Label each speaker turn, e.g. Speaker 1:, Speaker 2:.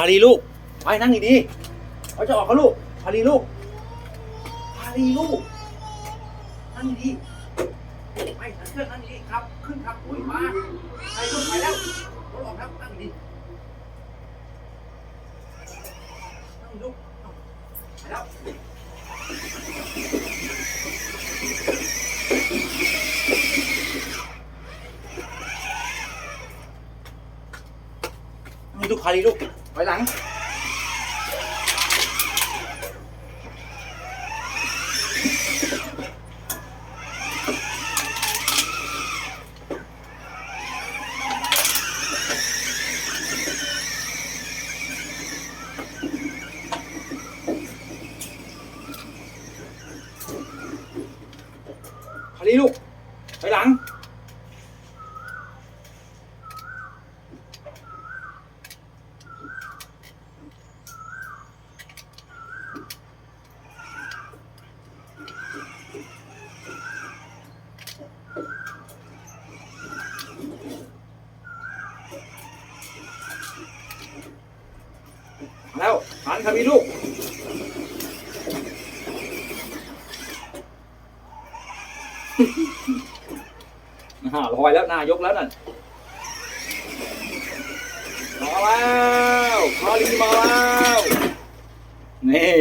Speaker 1: พารีลูก ไปนั่งดีๆเขาจะออกเขาลูก พารีลูก พารีลูก นั่งดีๆไปสันเชืองนั่งดีๆครับ ขึ้นครับอุ้ยมาไปลูกไปแล้วรถออกแล้วนั่งดีๆนั่งลูกไปแล้ว ลูกพาลีลูกไปหลังพาลีลูกไปหลัง แล้วหันครับพี่ลูกอ่าลอยแล้วนายกแล้วนั่นมาแล้วคาลีมาแล้วนี่